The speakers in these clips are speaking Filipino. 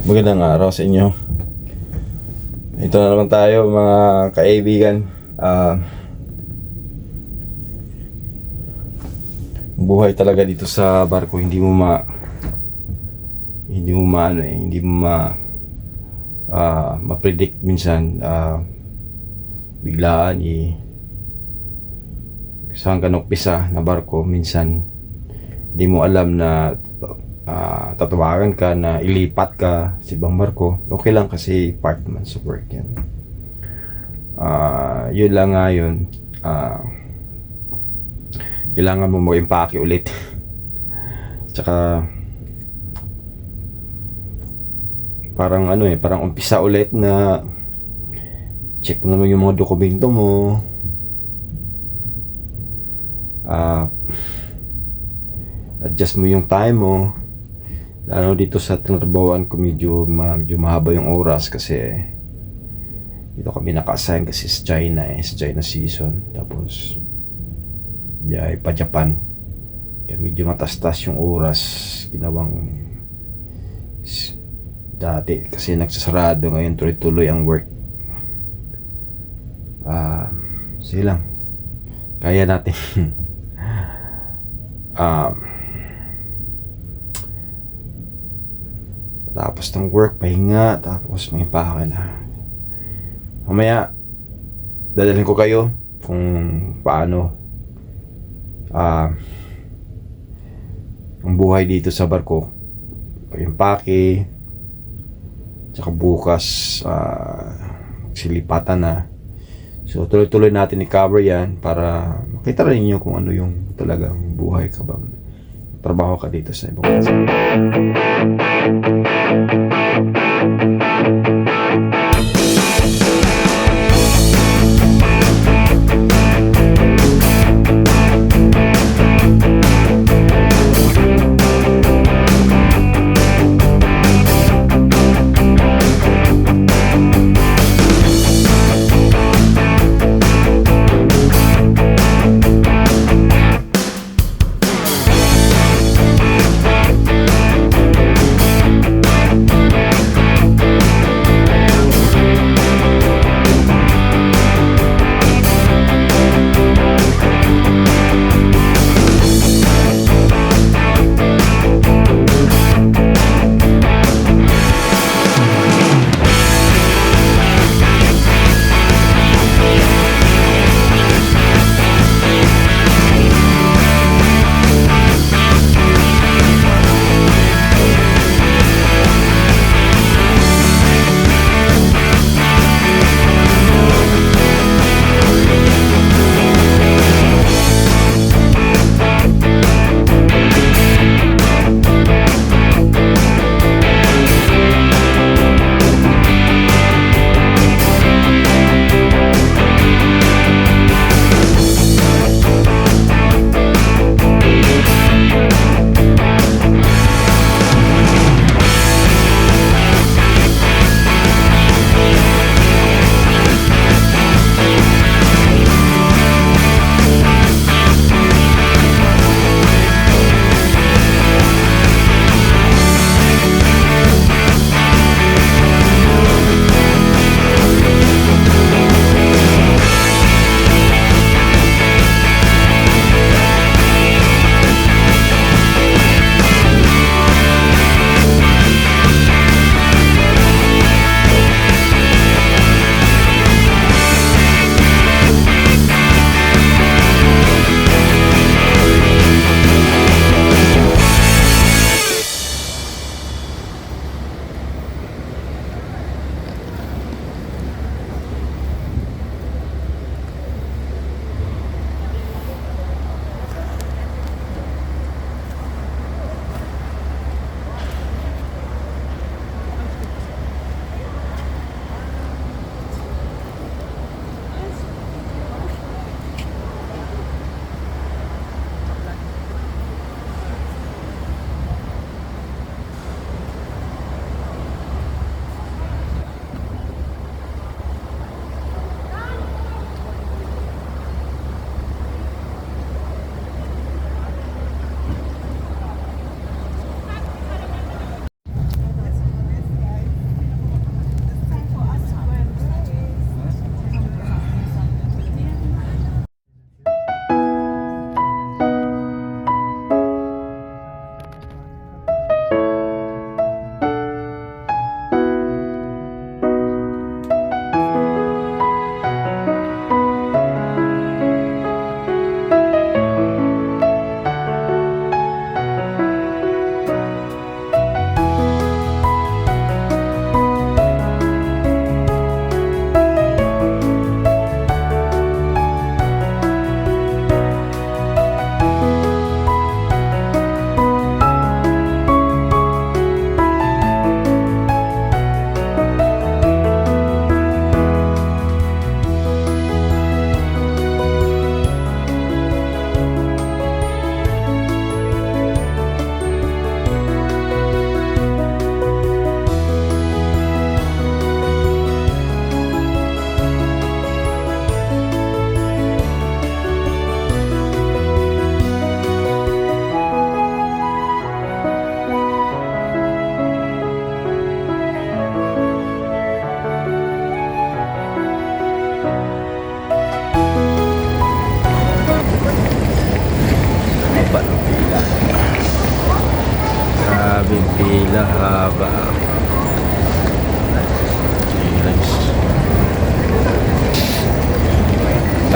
Magandang araw sa inyo. Ito na naman tayo mga kaibigan. Ah, buhay talaga dito sa barko hindi mo ma hindi mo maano eh, hindi mo ma ah, ma-predict minsan ah, biglaan eh saan ka nagpisa na barko minsan hindi mo alam na ah, tatawagan ka na ilipat ka sa ibang barko okay lang kasi part man sa work yan. Ah, yun lang nga yun. Ah, kailangan mo mag-impake ulit. Tsaka parang ano eh parang umpisa ulit na check mo naman yung mga dokumento mo. Ah adjust mo yung time mo lalo dito sa trabahoan ko medyo, medyo mahaba yung oras kasi dito kami naka-assign kasi sa China eh sa China season. Tapos biyahe pa Japan. Kaya medyo matastas yung oras ginawang dati. Kasi nagsasarado ngayon tuloy-tuloy ang work. Ah sige lang. Kaya natin. Um, tapos ng work, pahinga, tapos may pake na. Mamaya, dadalhin ko kayo kung paano ah ang buhay dito sa barko. Pag-impake, tsaka bukas ah silipatan na. So tuloy-tuloy natin i-cover yan para makita rin niyo kung ano yung talagang buhay ka bang trabaho ka dito sa ibang bansa.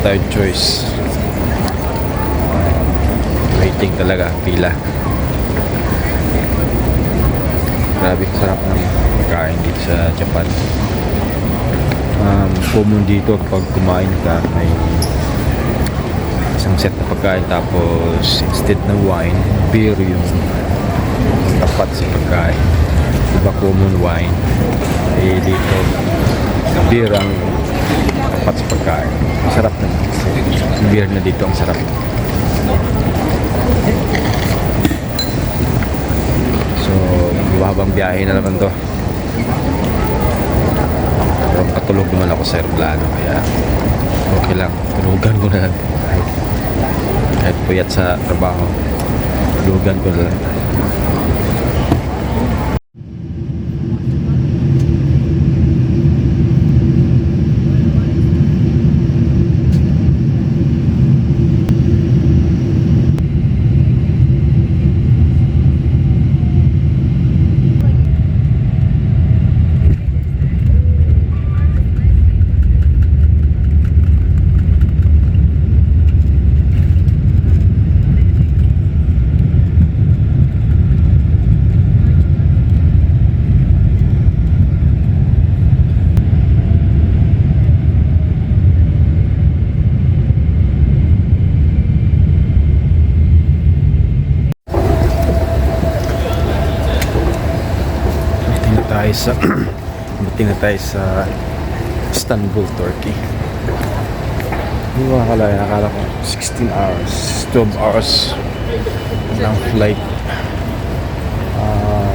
Wala tayong choice. Waiting talaga, pila. Grabe, sarap ng kain dito sa Japan. Um, common dito pag kumain ka, may isang set na pagkain tapos instead na wine, beer yung tapat sa pagkain. Diba common wine? Eh dito, beer ang tapat sa pagkain. Masarap naman. Yung beer na dito ang sarap. So, mahabang biyahe na naman to. Pero patulog naman ako sa aeroplano kaya okay lang. Tulugan ko na lang. Kahit puyat sa trabaho. Tulugan ko na lang. Buti na tayo sa buti na tayo sa Istanbul, Turkey. Hindi ko akala, nakala ko 16 hours, 12 hours ng flight. Ah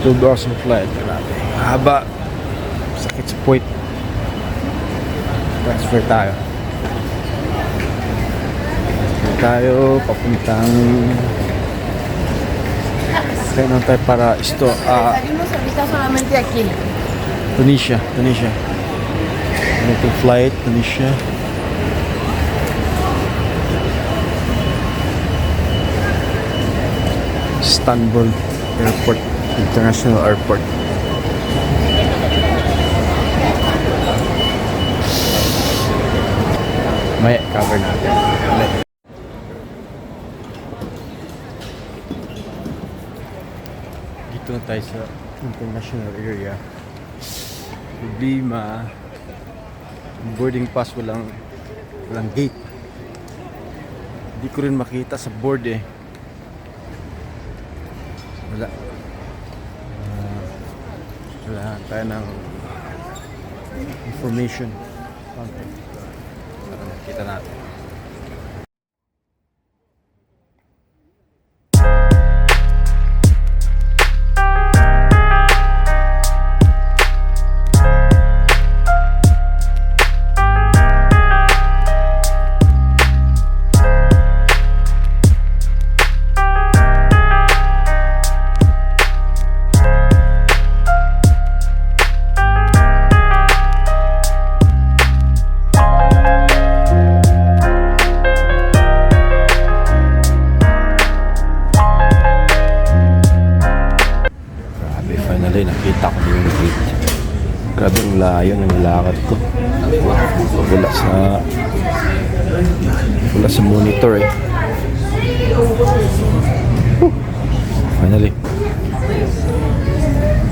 12 hours ng flight. Grabe. Haba. Sakit sa puwit. Transfer tayo. Transfer tayo papuntang kaya naman tayo para isto, ah, Salimos ahorita solamente aquí. Tunisia, Tunisia. Connecting flight, Tunisia. Istanbul Airport, International Airport. May cover natin. Ulit. Tayo sa international area. Problema, boarding pass walang walang gate. Hindi ko rin makita sa board eh. Wala. Ah, wala tayo ng information. Para makita natin.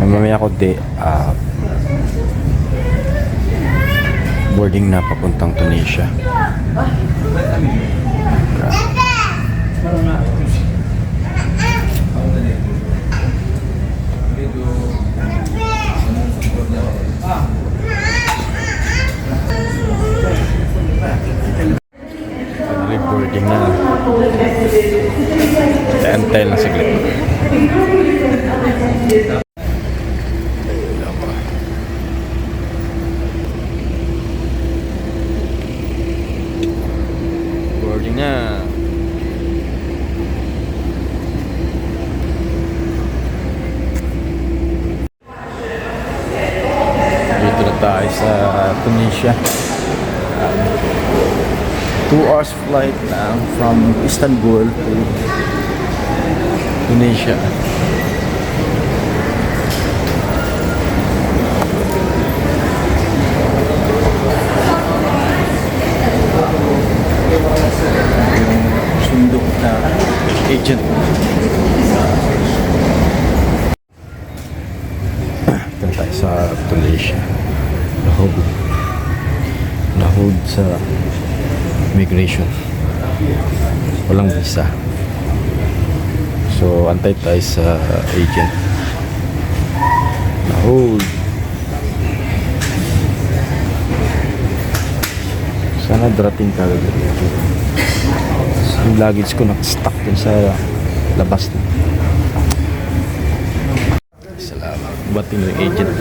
Mamaya ko di ah, boarding na papuntang Tunisia. Boarding na. Antay lang saglit. Wala pa. Boarding na. Dito na tayo sa Tunisia. Two hours flight lang from Istanbul to Tunisia. Sundok na agent. Tayo sa Tunisia. Lahod. Lahod sa immigration. Walang visa. So, antay tayo sa agent. Lahod. Sana darating ka agad yung. Yung luggage ko nakastuck dun sa labas na. Salamat. Bating ng agent.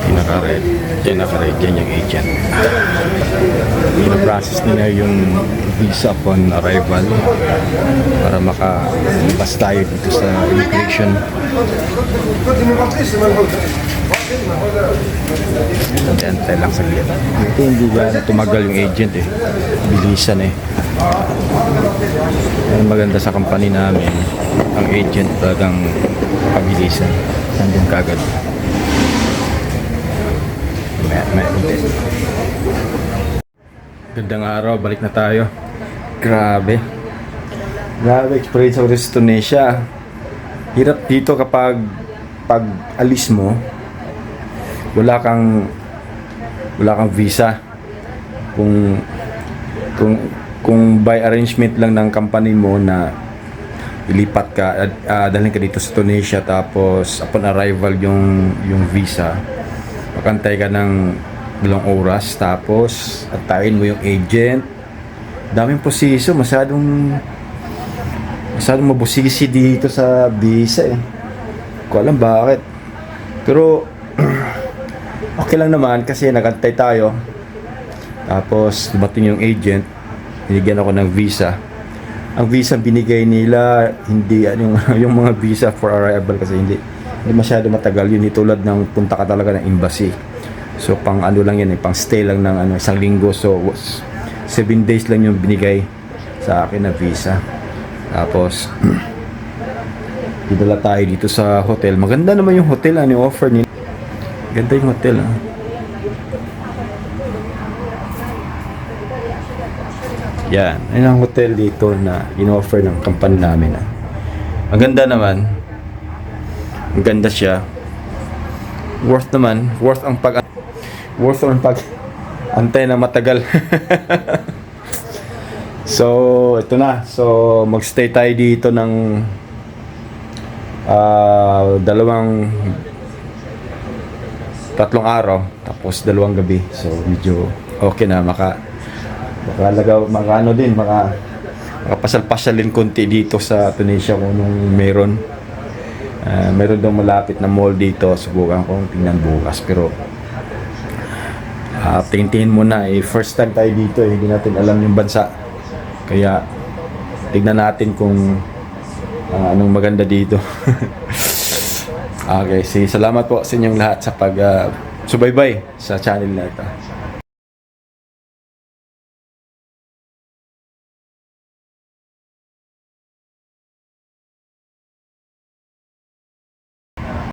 Pinaka-red. Pinaka-red yan yung agent. Pinaprocess nila yung visa upon arrival para makalabas tayo dito sa immigration. Antay lang saglit. Ito hindi ba tumagal yung agent eh. Bilisan eh. Ang maganda sa company namin, ang agent talagang pabilisan. Nandun kagad. May, may kunti. Gandang araw, balik na tayo. Grabe. Grabe experience ako sa Tunisia. Hirap dito kapag pag alis mo, wala kang wala kang visa. Kung kung kung by arrangement lang ng company mo na ilipat ka uh, dalhin ka dito sa Tunisia tapos upon arrival yung yung visa makantay ka ng dalawang oras tapos atayin mo yung agent. Daming proseso masyadong masyadong mabusisi dito sa visa eh. Ko alam bakit. Pero okay lang naman kasi nagantay tayo. Tapos dumating yung agent binigyan ako ng visa ang visa binigay nila hindi yung yung mga visa for arrival kasi hindi hindi masyado matagal. Yun tulad ng punta ka talaga ng embassy. So pang ano lang yan eh pang stay lang ng ano isang linggo. So was, seven days lang yung binigay sa akin na visa. Tapos dinala tayo dito sa hotel. Maganda naman yung hotel ano offer nila ganda yung hotel ah Yan. Yan ang hotel dito na in-offer ng company namin. Ah. Maganda naman. Ang ganda siya. Worth naman. Worth ang pag... Worth ang pag... Antay na matagal. so, ito na. So, magstay tayo dito ng ah, dalawang tatlong araw tapos dalawang gabi so medyo okay na maka Makalaga, maka ano din, maka makapasal-pasalin konti dito sa Tunisia kung anong meron. Ah, meron daw malapit na mall dito. Subukan kong tingnan bukas. Pero uh, tingin muna eh. First time tayo dito eh. Hindi natin alam yung bansa. Kaya tignan natin kung ah, anong maganda dito. okay, sige. Salamat po sa inyong lahat sa pag ah, subaybay sa channel na ito.